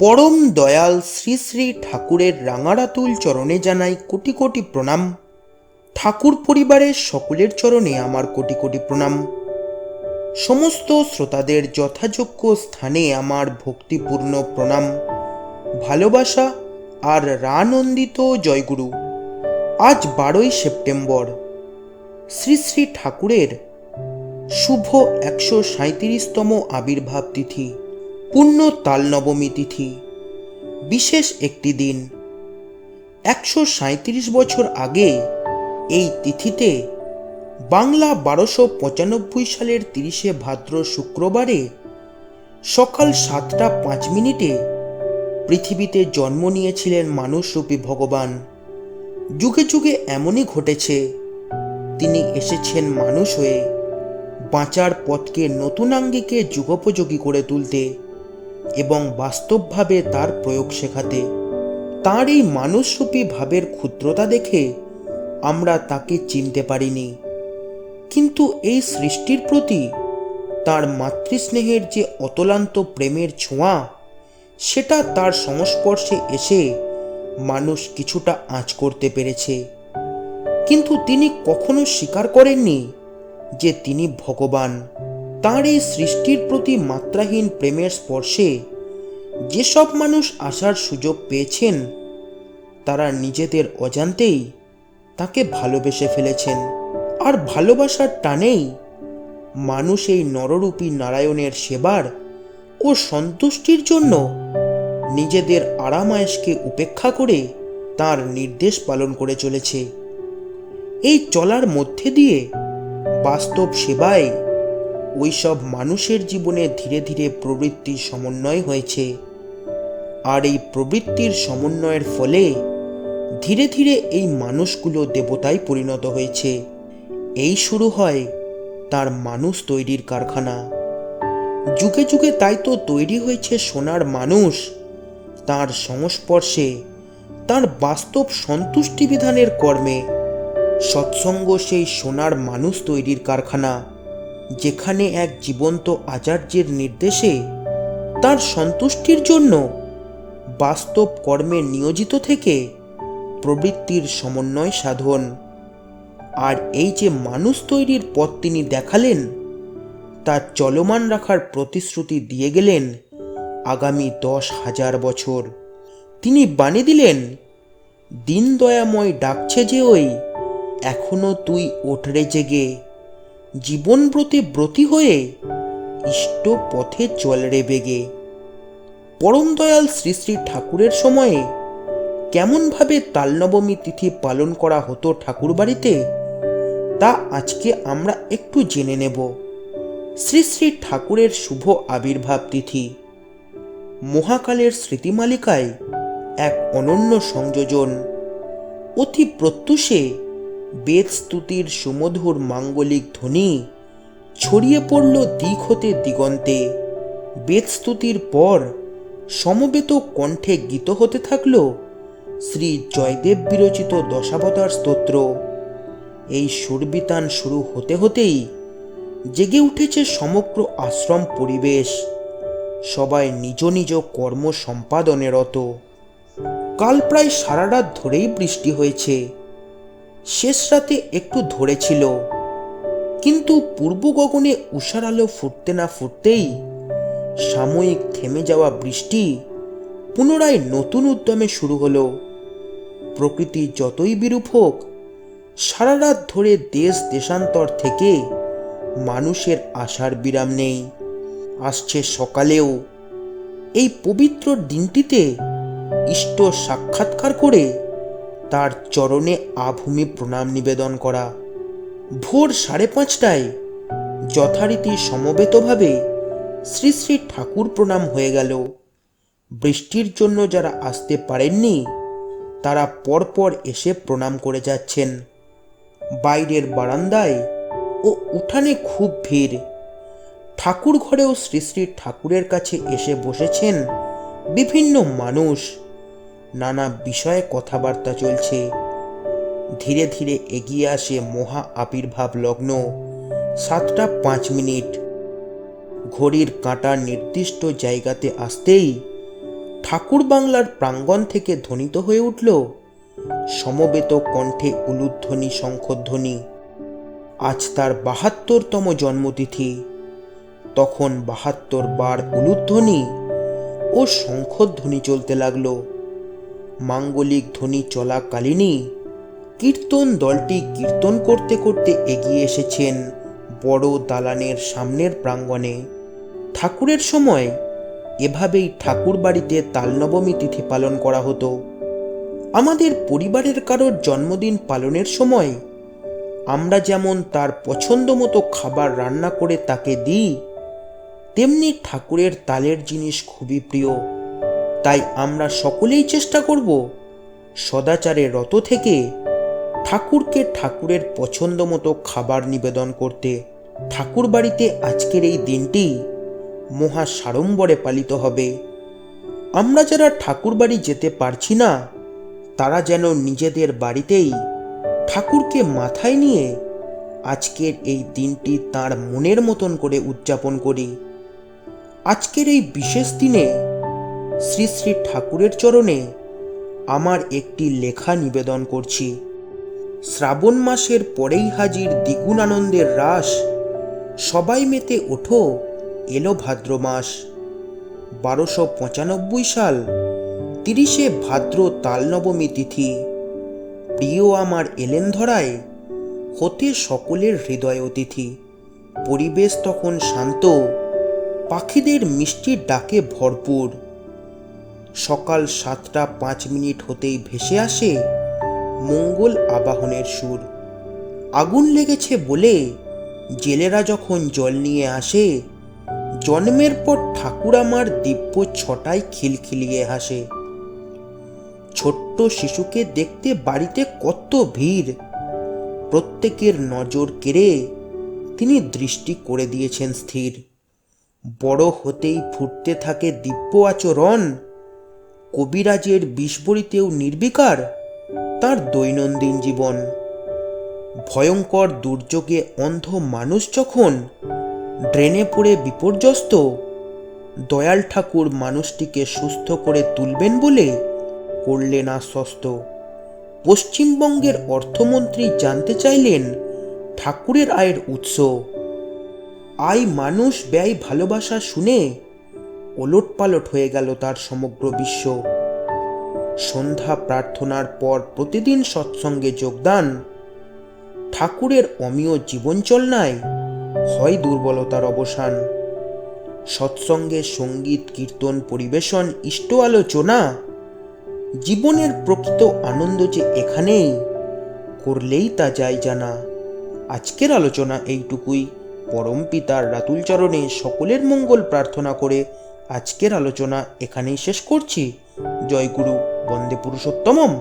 পরম দয়াল শ্রী শ্রী ঠাকুরের রাঙারাতুল চরণে জানাই কোটি কোটি প্রণাম। ঠাকুর পরিবারের সকলের চরণে আমার কোটি কোটি প্রণাম। সমস্ত শ্রোতাদের যথাযোগ্য স্থানে আমার ভক্তিপূর্ণ প্রণাম। ভালোবাসা আর রানন্দিত জয়গুরু। আজ বারোই সেপ্টেম্বর। শ্রী শ্রী ঠাকুরের শুভ একশো সাঁত্রিশতম আবির্ভাব তিথি। পূর্ণ তালনবমী তিথি। বিশেষ একটি দিন। একশো সাঁত্রিশ বছর আগে এই তিথিতে বাংলা বারোশো পঁচানব্বই সালের তিরিশে ভাদ্র শুক্রবারে সকাল সাতটা পাঁচ মিনিটে পৃথিবীতে জন্ম নিয়েছিলেন মানুষরূপী ভগবান। যুগে যুগে এমনই ঘটেছে, তিনি এসেছেন মানুষ হয়ে বাঁচার পথকে নতুন আঙ্গিকে যুগোপযোগী করে তুলতে। এবং বাস্তবভাবে তার প্রয়োগ শেখাতে, তার এই মানুষরূপী ভাবের ক্ষুদ্রতা দেখে আমরা তাকে চিনতে পারিনি। কিন্তু এই সৃষ্টির প্রতি তার মাতৃস্নেহের যে অতলান্ত প্রেমের ছোঁয়া, সেটা তার সংস্পর্শে এসে মানুষ কিছুটা আঁচ করতে পেরেছে। কিন্তু তিনি কখনো স্বীকার করেননি যে তিনি ভগবান। তাঁর এই সৃষ্টির প্রতি মাত্রাহীন প্রেমের স্পর্শে যেসব মানুষ আসার সুযোগ পেয়েছেন, তারা নিজেদের অজান্তেই তাকে ভালোবেসে ফেলেছেন। আর ভালোবাসার টানেই মানুষ এই নররূপী নারায়ণের সেবার ও সন্তুষ্টির জন্য নিজেদের আরামায়েশকে উপেক্ষা করে তার নির্দেশ পালন করে চলেছে। এই চলার মধ্যে দিয়ে বাস্তব সেবায় ওইসব মানুষের জীবনে ধীরে ধীরে প্রবৃত্তির সমন্বয় হয়েছে। আর এই প্রবৃত্তির সমন্বয়ের ফলে ধীরে ধীরে এই মানুষগুলো দেবতায় পরিণত হয়েছে। এই শুরু হয় তার মানুষ তৈরির কারখানা। যুগে যুগে তাই তো তৈরি হয়েছে সোনার মানুষ। তার সংস্পর্শে তার বাস্তব সন্তুষ্টি বিধানের কর্মে সৎসঙ্গ সেই সোনার মানুষ তৈরির কারখানা। যেখানে এক জীবন্ত আচার্যের নির্দেশে তার সন্তুষ্টির জন্য বাস্তব কর্মে নিয়োজিত থেকে প্রবৃত্তির সমন্বয় সাধন। আর এই যে মানুষ তৈরির পথ তিনি দেখালেন, তা চলমান রাখার প্রতিশ্রুতি দিয়ে গেলেন আগামী দশ হাজার বছর। তিনি বাণী দিলেন, দিন দয়াময় ডাকছে যে ওই, এখনও তুই ওঠরে জেগে। জীবনব্রতে ব্রতী হয়ে ইষ্ট পথে চল রে বেগে। পরম দয়াল শ্রী শ্রী ঠাকুরের সময়ে কেমনভাবে তালনবমী তিথি পালন করা হতো ঠাকুর বাড়িতে তা আজকে আমরা একটু জেনে নেব। শ্রী শ্রী ঠাকুরের শুভ আবির্ভাব তিথি। মহাকালের স্মৃতিমালিকায় এক অনন্য সংযোজন। অতি প্রত্যুষে বেদ স্তুতির সুমধুর মাঙ্গলিক ধ্বনি ছড়িয়ে পড়ল দিক হতে দিগন্তে। বেদস্তুতির পর সমবেত কণ্ঠে গীত হতে থাকল শ্রী জয়দেব বিরচিত দশাবতার স্তোত্র। এই সুরবিতান শুরু হতে হতেই জেগে উঠেছে সমগ্র আশ্রম পরিবেশ। সবাই নিজ নিজ কর্ম সম্পাদনে রত। কাল প্রায় সারা রাত ধরেই বৃষ্টি হয়েছে। শেষ রাতে একটু ধরেছিল। কিন্তু পূর্ব গগনে উষার আলো ফুটতে না ফুটতেই সাময়িক থেমে যাওয়া বৃষ্টি পুনরায় নতুন উদ্যমে শুরু হলো। প্রকৃতি যতই বিরূপ হোক, সারা রাত ধরে দেশ দেশান্তর থেকে মানুষের আশার বিরাম নেই। আসছে সকালেও এই পবিত্র দিনটিতে ইষ্ট সাক্ষাৎকার করে তার চরণে আভূমি প্রণাম নিবেদন করা। ভোর সাড়ে পাঁচটায় যথারীতি সমবেতভাবে শ্রী শ্রী ঠাকুর প্রণাম হয়ে গেল। বৃষ্টির জন্য যারা আসতে পারেননি, তারা পরপর এসে প্রণাম করে যাচ্ছেন। বাইরের বারান্দায় ও উঠানে খুব ভিড়। ঠাকুর ঘরেও শ্রী শ্রী ঠাকুরের কাছে এসে বসেছেন বিভিন্ন মানুষ। নানা বিষয়ে কথাবার্তা চলছে। ধীরে ধীরে এগিয়ে আসে মহা আবির্ভাব লগ্ন। সাতটা পাঁচ মিনিট। ঘড়ির কাঁটা নির্দিষ্ট জায়গাতে আসতেই ঠাকুর বাংলার প্রাঙ্গণ থেকে ধ্বনিত হয়ে উঠল, সমবেত কণ্ঠে উলুধ্বনি শঙ্খধ্বনি। আজ তার বাহাত্তরতম জন্মতিথি। তখন বাহাত্তর বার উলুধ্বনি ও শঙ্খধ্বনি চলতে লাগল। মাঙ্গলিক ধ্বনি চলাকালীনই কীর্তন দলটি কীর্তন করতে করতে এগিয়ে এসেছেন বড় দালানের সামনের প্রাঙ্গণে। ঠাকুরের সময় এভাবেই ঠাকুর বাড়িতে তালনবমী তিথি পালন করা হতো। আমাদের পরিবারের কারোর জন্মদিন পালনের সময় আমরা যেমন তার পছন্দ মতো খাবার রান্না করে তাকে দিই, তেমনি ঠাকুরের তালের জিনিস খুবই প্রিয়। তাই আমরা সকলেই চেষ্টা করব সদাচারে রত থেকে ঠাকুরকে ঠাকুরের পছন্দ মতো খাবার নিবেদন করতে। ঠাকুর বাড়িতে আজকের এই দিনটি মহা সাড়ম্বরে পালিত হবে। আমরা যারা ঠাকুর বাড়ি যেতে পারছি না, তারা যেন নিজেদের বাড়িতেই ঠাকুরকে মাথায় নিয়ে আজকের এই দিনটি তার মনের মতন করে উদযাপন করি। আজকের এই বিশেষ দিনে শ্রী শ্রী ঠাকুরের চরণে আমার একটি লেখা নিবেদন করছি। শ্রাবণ মাসের পরেই হাজির দ্বিগুণ আনন্দের রাস সবাই মেতে ওঠো, এলো ভাদ্র মাস। বারোশো পঁচানব্বই সাল, তিরিশে ভাদ্র তালনবমী তিথি। প্রিয় আমার এলেন ধরায়, হতে সকলের হৃদয় অতিথি। পরিবেশ তখন শান্ত, পাখিদের মিষ্টির ডাকে ভরপুর। সকাল সাতটা পাঁচ মিনিট হতেই ভেসে আসে মঙ্গল আবাহনের সুর। আগুন লেগেছে বলে জেলেরা যখন জল নিয়ে আসে, জন্মের পর ঠাকুর আমার দিব্য ছটায় খিলখিলিয়ে হাসে। ছোট্ট শিশুকে দেখতে বাড়িতে কত ভিড়। প্রত্যেকের নজর কেড়ে তিনি দৃষ্টি করে দিয়েছেন স্থির। বড় হতেই ফুটতে থাকে দিব্য আচরণ। কবিরাজের বিস্ফোরিতেও নির্বিকার তার দৈনন্দিন জীবন। ভয়ঙ্কর দুর্যোগে অন্ধ মানুষ যখন ড্রেনে পড়ে বিপর্যস্ত, দয়াল ঠাকুর মানুষটিকে সুস্থ করে তুলবেন বলে করলেন আশ্বস্ত পশ্চিমবঙ্গের অর্থমন্ত্রী জানতে চাইলেন ঠাকুরের আয়ের উৎস। আয় মানুষ ব্যয় ভালোবাসা শুনে ওলট পালট হয়ে গেল তার সমগ্র বিশ্ব। সন্ধ্যা প্রার্থনার পর প্রতিদিন সৎসঙ্গে যোগদান। ঠাকুরের অমীয় জীবনচলনায় হয় দুর্বলতার অবসান। সৎসঙ্গে সংগীত, কীর্তন, পরিবেশন, ইষ্ট আলোচনা, জীবনের প্রকৃত আনন্দ যে এখানেই, করলেই তা যায় জানা। আজকের আলোচনা এইটুকুই। পরম পিতার রাতুল চরণে সকলের মঙ্গল প্রার্থনা করে আজকের আলোচনা এখানেই শেষ করছি। জয়গুরু বন্দে পুরুষোত্তমম।